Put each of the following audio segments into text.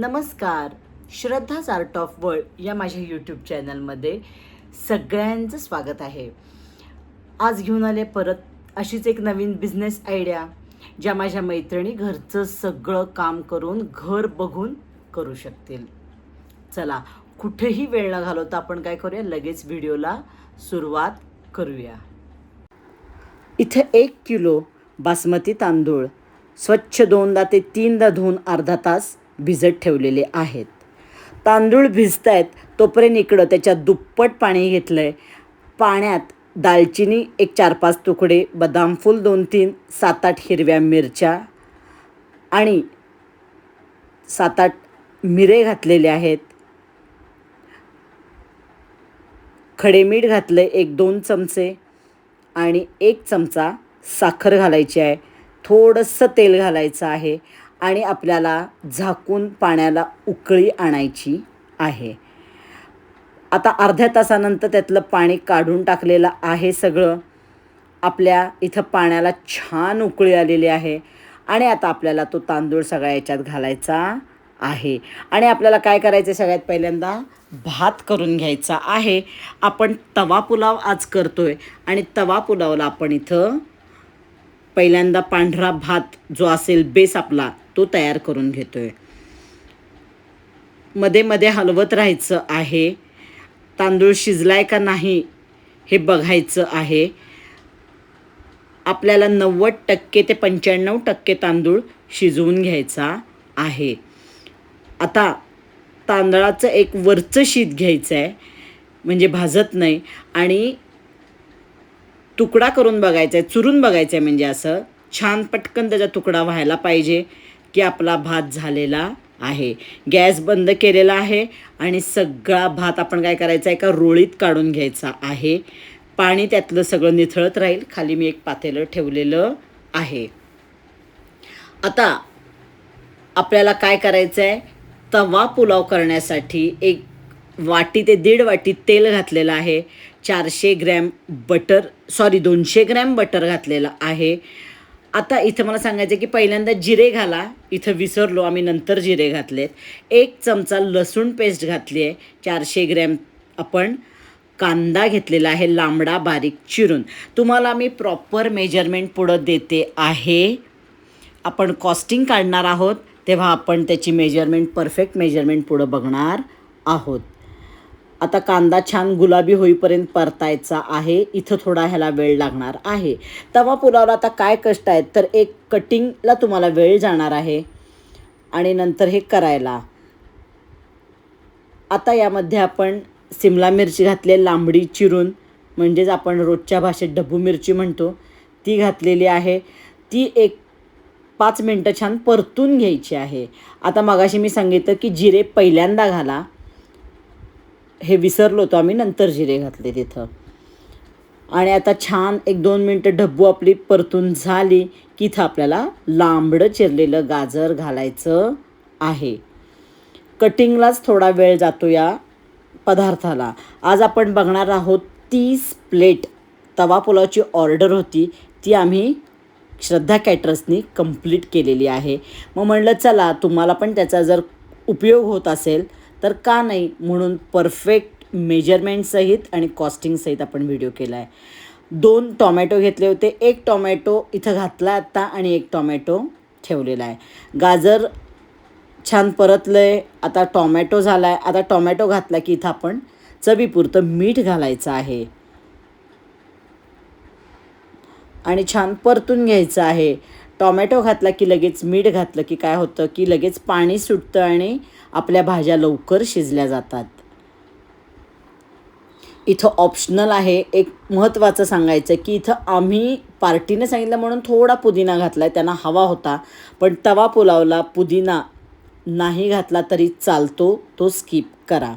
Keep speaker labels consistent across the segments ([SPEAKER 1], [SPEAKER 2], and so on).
[SPEAKER 1] नमस्कार. श्रद्धाच art of world या माझ्या यूट्यूब चॅनलमध्ये सगळ्यांचं स्वागत आहे. आज घेऊन आले परत अशीच एक नवीन बिझनेस आयडिया ज्या माझ्या मैत्रिणी घरचं सगळं काम करून घर बघून करू शकतील. चला कुठेही वेळ न घालवता आपण काय करूया? लगेच व्हिडिओला सुरुवात करूया. इथे एक किलो बासमती तांदूळ. स्वच्छ दोनदा ते तीनदा धुवून अर्धा तास भिजत ठेवलेले आहेत. तांदूळ भिजत आहेत तोपर्यंत इकडं त्याच्यात दुप्पट पाणी घेतलं आहे पाण्यात दालचिनी एक चार पाच तुकडे बदाम फूल दोन तीन सात आठ हिरव्या मिरच्या आणि सात आठ मिरे घातलेले आहेत. खडे मीठ घातलं एक दोन चमचे आणि एक चमचा साखर घालायची आहे. थोडंसं तेल घालायचं आहे. आणि आपल्याला झाकून पाण्याला उकळी आणायची आहे. आता अर्ध्या तासानंतर त्यातलं पाणी काढून टाकलेलं आहे सगळं. आपल्या इथं पाण्याला छान उकळी आलेली आहे. आणि आता आपल्याला तो तांदूळ सगळ्या याच्यात घालायचा आहे. आणि आपल्याला काय करायचं सगळ्यात पहिल्यांदा? भात करून घ्यायचा आहे. आपण तवा पुलाव आज करतो आहे आणि तवा पुलावला आपण इथं पहिल्यांदा पांढरा भात जो असेल बेस आपला तो तयार करून घेतो आहे मध्ये मध्ये हलवत राहायचं आहे. तांदूळ शिजलाय का नाही हे बघायचं आहे. आपल्याला नव्वद टक्के ते पंच्याण्णव टक्के तांदूळ शिजवून घ्यायचा आहे. आता तांदळाचं एक वरचं शीत घ्यायचं आहे म्हणजे भाजत नाही. आणि तुकडा करून बघायचा आहे चुरून बघायचं आहे म्हणजे असं. छान पटकन त्याचा तुकडा व्हायला पाहिजे. की आपला भात झालेला आहे. गॅस बंद केलेला आहे आणि सगळा भात आपण काय करायचा? आहे का रोळीत काढून घ्यायचा आहे. पाणी त्यातलं सगळं निथळत राहील. खाली मी एक पातेलं ठेवलेलं आहे. आता आपल्याला काय करायचं आहे तवा पुलाव करण्यासाठी एक वाटी ते दीड वाटी तेल घातलेलं आहे. चारशे ग्रॅम बटर सॉरी दोनशे ग्रॅम बटर घातलेलं आहे. आता इथं मला सांगायचं आहे की पहिल्यांदा जिरे घाला. इथं विसरलो आम्ही नंतर जिरे घातलेत. एक चमचा लसूण पेस्ट घातली आहे. चारशे ग्रॅम आपण कांदा घेतलेला आहे लांबडा बारीक चिरून. तुम्हाला मी प्रॉपर मेजरमेंट पुढं देते आहे. आपण कॉस्टिंग काढणार आहोत तेव्हा आपण त्याची मेजरमेंट परफेक्ट मेजरमेंट पुढं बघणार आहोत. आता कांदा छान गुलाबी होईपर्यंत परतायचा आहे. इथं थोडा ह्याला वेळ लागणार आहे. तवा पुलावला आता काय कष्ट आहेत तर एक कटिंगला तुम्हाला वेळ जाणार आहे. आणि नंतर हे करायला. आता यामध्ये आपण सिमला मिरची घातली लांबडी चिरून. म्हणजेच आपण रोजच्या भाषेत डब्बू मिरची म्हणतो. ती घातलेली आहे. ती एक पाच मिनटं छान परतून घ्यायची आहे. आता मगाशी मी सांगितलं की जिरे पहिल्यांदा घाला. हे विसरलो होतो आम्ही नंतर जिरे घातले तिथं. आणि आता छान एक दोन मिनटं ढब्बू आपली परतून झाली की इथं आपल्याला लांबडं चिरलेलं गाजर घालायचं आहे. कटिंगलाच थोडा वेळ जातो या पदार्थाला. आज आपण बघणार आहोत तीस प्लेट तवा पुलावची ऑर्डर होती ती आम्ही श्रद्धा कॅटरर्सनी कंप्लीट केलेली आहे. मग म्हणलं चला तुम्हाला पण त्याचा जर उपयोग होत असेल तर का नाही म्हणून परफेक्ट मेजरमेंटसहित आणि कॉस्टिंगसहित आपण व्हिडिओ केला आहे दोन टॉमॅटो घेतले होते. एक टॉमॅटो इथं घातला आत्ता आणि एक टॉमॅटो ठेवलेला आहे. गाजर छान परतलं आहे आता टॉमॅटो झाला आहे आता टॉमॅटो घातला की इथं आपण चवीपुरतं मीठ घालायचं आहे. आणि छान परतून घ्यायचं आहे. टॉमॅटो घातला की लगेच मीठ घातलं की काय होतं? की लगेच पाणी सुटतं आणि आपल्या भाज्या लवकर शिजल्या जातात. इथं ऑप्शनल आहे. एक महत्त्वाचं सांगायचं की इथं आम्ही पार्टीने सांगितलं म्हणून थोडा पुदिना घातला आहे त्यांना हवा होता. पण तवा पुलावला पुदिना नाही घातला तरी चालतो तो स्किप करा.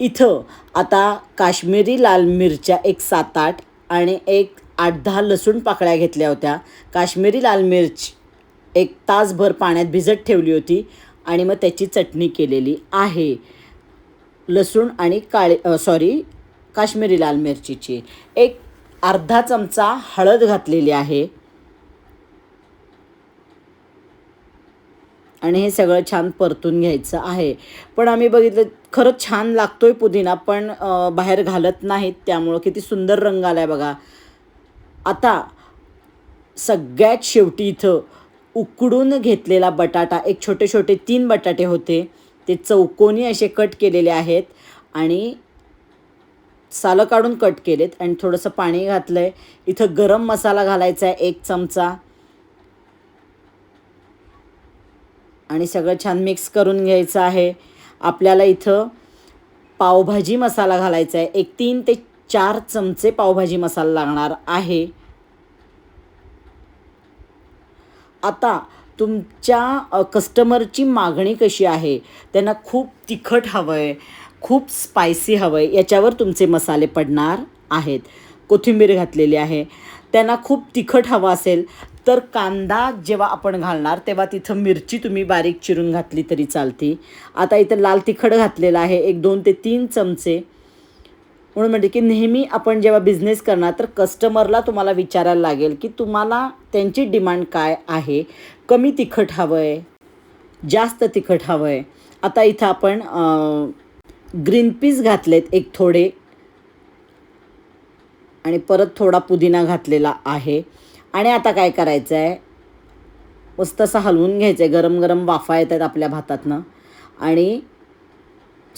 [SPEAKER 1] इथं आता काश्मीरी लाल मिरच्या एक सात आठ आणि एक आठ दहा लसूण पाकळ्या घेतल्या होत्या. काश्मीरी लाल मिर्च एक तासभर पाण्यात भिजत ठेवली होती आणि मग त्याची चटणी केलेली आहे. लसूण आणि काळे सॉरी काश्मीरी लाल मिरचीची. एक अर्धा चमचा हळद घातलेली आहे. आणि हे सगळं छान परतून घ्यायचं आहे. पण आम्ही बघितलं खरंच छान लागतोय पुदिना पण बाहेर घालत नाहीत त्यामुळं किती सुंदर रंग आला आहे बघा. आता सगळ्यात शेवटी इथं उकडून घेतलेला बटाटा एक छोटे छोटे तीन बटाटे होते ते चौकोनी असे कट केलेले आहेत आणि सालं काढून कट केलेत आणि थोडंसं पाणी घातलं आहे इथं गरम मसाला घालायचा आहे एक चमचा. आणि सगळं छान मिक्स करून घ्यायचं आहे. आपल्याला इथं पावभाजी मसाला घालायचा आहे एक तीन ते चार चमचे पावभाजी मसाला लागणार आहे. आता तुमच्या कस्टमरची मागणी कशी आहे? त्यांना खूप तिखट हवं आहे खूप स्पायसी हवं आहे याच्यावर तुमचे मसाले पडणार आहेत. कोथिंबीर घातलेली आहे. त्यांना खूप तिखट हवं असेल तर कांदा जेव्हा आपण घालणार तेव्हा तिथं मिरची तुम्ही बारीक चिरून घातली तरी चालते. आता इथं लाल तिखट घातलेलं आहे एक दोन ते तीन चमचे. म्हणून म्हणते की नेहमी आपण जेव्हा बिझनेस करणार तर कस्टमरला तुम्हाला विचारायला लागेल की तुम्हाला त्यांची डिमांड काय आहे? कमी तिखट हवं आहे जास्त तिखट हवं आहे आता इथं आपण ग्रीन पीस घातलेत एक थोडे. आणि परत थोडा पुदिना घातलेला आहे. आणि आता काय करायचं आहे मस्त असं हलवून घ्यायचं आहे गरम गरम वाफा येत आहेत आपल्या भातातनं. आणि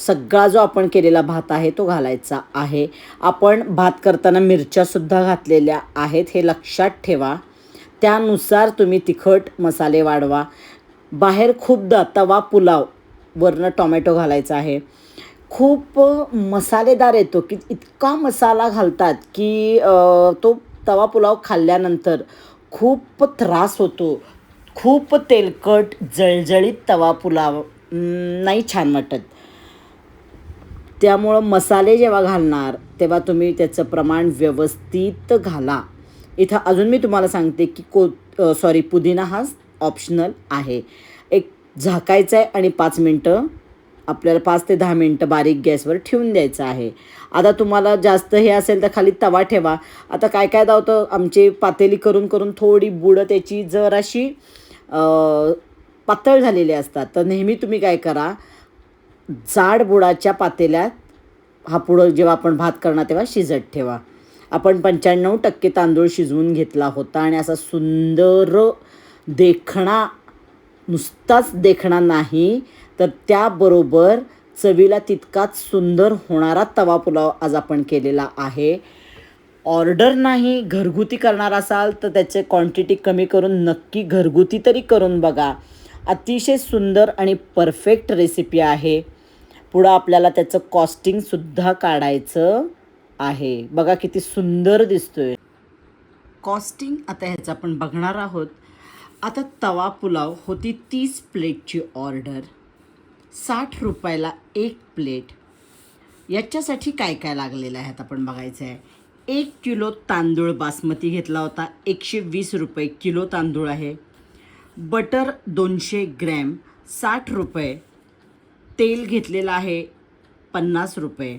[SPEAKER 1] सगळा जो आपण केलेला भात आहे तो घालायचा आहे. आपण भात करताना मिरच्यासुद्धा घातलेल्या आहेत हे लक्षात ठेवा. त्यानुसार तुम्ही तिखट मसाले वाढवा. बाहेर खूपदा तवा पुलाव वरनं टॉमॅटो घालायचा आहे. खूप मसालेदार येतो की इतका मसाला घालतात की तो तवा पुलाव खाल्ल्यानंतर खूप त्रास होतो. खूप तेलकट जळजळीत तवा पुलाव नाही छान वाटत. त्यामुळं मसाले जेव्हा घालणार तेव्हा तुम्ही त्याचं प्रमाण व्यवस्थित घाला. इथं अजून मी तुम्हाला सांगते की को सॉरी पुदिना हा ऑप्शनल आहे. एक झाकायचं आहे आणि पाच मिनटं आपल्याला पाच ते दहा मिनटं बारीक गॅसवर ठेवून द्यायचं आहे. आता तुम्हाला जास्त हे असेल तर खाली तवा ठेवा. आता काय काय दावतं आमची पातेली करून करून थोडी बुडं त्याची जराशी पातळ झालेली असतात. तर नेहमी तुम्ही काय करा जाड बुडाच्या पातेल्यात हा पुढं जेव्हा आपण भात करणार तेव्हा शिजत ठेवा. आपण पंच्याण्णव टक्के तांदूळ शिजवून घेतला होता आणि असा सुंदर देखणा नुसताच देखणा नाही तर त्याबरोबर चवीला तितकाच सुंदर होणारा तवा पुलाव आज आपण केलेला आहे. ऑर्डर नाही घरगुती करणार असाल तर त्याचे क्वांटिटी कमी करून नक्की घरगुती तरी करून बघा. अतिशय सुंदर आणि परफेक्ट रेसिपी आहे. पुढं आपल्याला त्याचं कॉस्टिंगसुद्धा काढायचं आहे. बघा किती सुंदर दिसतोय. कॉस्टिंग आता ह्याचं आपण बघणार आहोत. आता तवा पुलाव होती तीस प्लेटची ऑर्डर. साठ रुपयाला एक प्लेट. याच्यासाठी काय काय लागलेलं आहे आता आपण बघायचं आहे. एक किलो तांदूळ बासमती घेतला होता. एकशे वीस रुपये किलो तांदूळ आहे. बटर दोनशे ग्रॅम साठ रुपये. तेल घेतलेलं आहे पन्नास रुपये.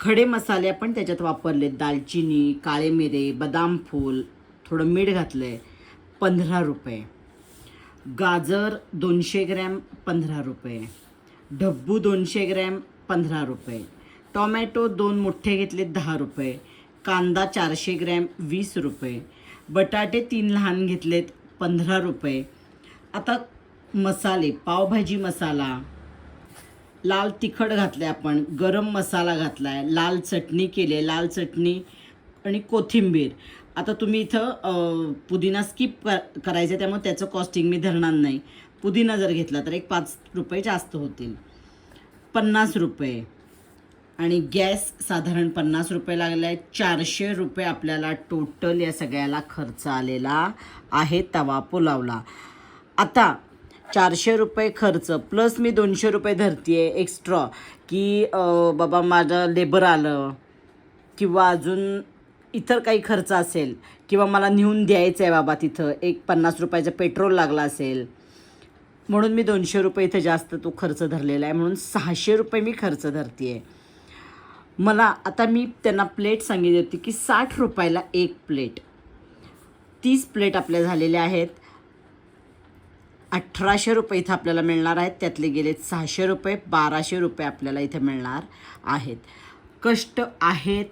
[SPEAKER 1] खडे मसाले आपण त्याच्यात वापरले दालचिनी काळे मिरे बदाम फूल थोडं मीठ घातलं आहे पंधरा रुपये. गाजर दोनशे ग्रॅम पंधरा रुपये. ढब्बू दोनशे ग्रॅम पंधरा रुपये. टॉमॅटो दोन मोठे घेतले दहा रुपये. कांदा चारशे ग्रॅम वीस रुपये. बटाटे तीन लहान घेतलेत पंधरा रुपये. आता मसाले पावभाजी मसाला. लाल तिखट घातले आपण गरम मसाला घातला आहे लाल चटणी केली आहे लाल चटणी आणि कोथिंबीर. आता तुम्ही इथं पुदिना स्किप कर करायचं त्यामुळे त्याचं कॉस्टिंग मी धरणार नाही. पुदिना जर घेतला तर एक पाच रुपये जास्त होतील. पन्नास रुपये. आणि गॅस साधारण पन्नास रुपये लागले आहे चारशे रुपये आपल्याला टोटल या सगळ्याला खर्च आलेला आहे तवा पुलावला. आता चारशे रुपये खर्च. प्लस मी दोनशे रुपये धरते आहे एक्स्ट्रा की बाबा माझं लेबर आलं किंवा अजून इतर काही खर्च असेल किंवा मला नेऊन द्यायचं आहे बाबा तिथं एक पन्नास रुपयाचं पेट्रोल लागला असेल. म्हणून मी दोनशे रुपये इथं जास्त तो खर्च धरलेला आहे. म्हणून सहाशे रुपये मी खर्च धरते आहे मला आता मी त्यांना प्लेट सांगितली होती की साठ रुपयाला एक प्लेट तीस प्लेट आपल्या झालेल्या आहेत. अठराशे रुपये इथं आपल्याला मिळणार आहेत. त्यातले गेले सहाशे रुपये बाराशे रुपये आपल्याला इथे मिळणार आहेत. कष्ट आहेत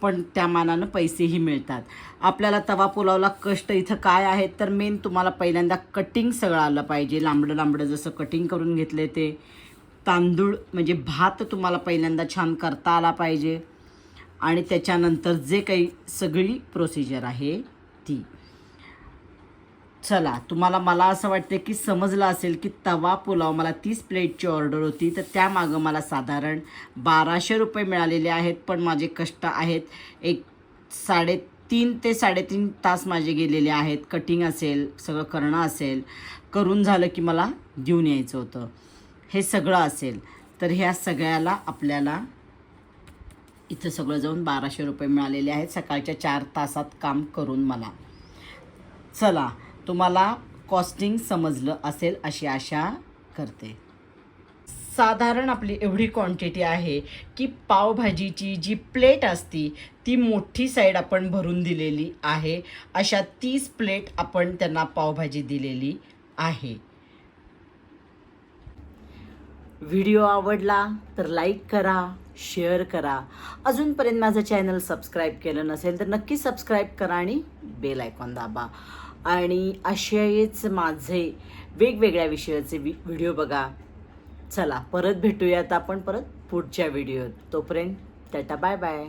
[SPEAKER 1] पण त्या मानानं पैसेही मिळतात. आपल्याला तवा पुलावला कष्ट इथं काय आहेत तर मेन तुम्हाला पहिल्यांदा कटिंग सगळं आलं पाहिजे. लांबडं लांबडं जसं कटिंग करून घेतले ते. तांदूळ म्हणजे भात तुम्हाला पहिल्यांदा छान करता आला पाहिजे. आणि त्याच्यानंतर जे काही सगळी प्रोसिजर आहे ती. चला तुम्हाला मला असं वाटतं की समजलं असेल की तवा पुलाव मला तीस प्लेटची ऑर्डर होती तर त्यामागं मला साधारण बाराशे रुपये मिळालेले आहेत पण माझे कष्ट आहेत. एक साडे तीन ते साडेतीन तास माझे गेलेले आहेत. कटिंग असेल सगळं करणं असेल करून झालं की मला घेऊन यायचं होतं. हे सगळं असेल तर ह्या सगळ्याला आपल्याला इथं सगळं जाऊन बाराशे रुपये मिळालेले आहेत. सकाळच्या चार तासात काम करून मला. चला तुम्हाला कॉस्टिंग समजलं असेल अशी आशा करते. साधारण आपली एवढी क्वांटिटी आहे की पावभाजीची जी प्लेट असती ती मोठी साईड आपण भरून दिलेली आहे. अशा तीस प्लेट आपण त्यांना पावभाजी दिलेली आहे. व्हिडिओ आवडला तर लाईक करा शेअर करा. अजूनपर्यंत माझं चॅनल सबस्क्राईब केलं नसेल तर नक्की सबस्क्राईब करा आणि बेल आयकॉन दाबा. आणि आशियाईच माझे वेगवेगळ्या विषयाचे वि व्हिडिओ बघा. चला परत भेटूयात आपण परत पुढच्या व्हिडिओत. तोपर्यंत टाटा बाय बाय.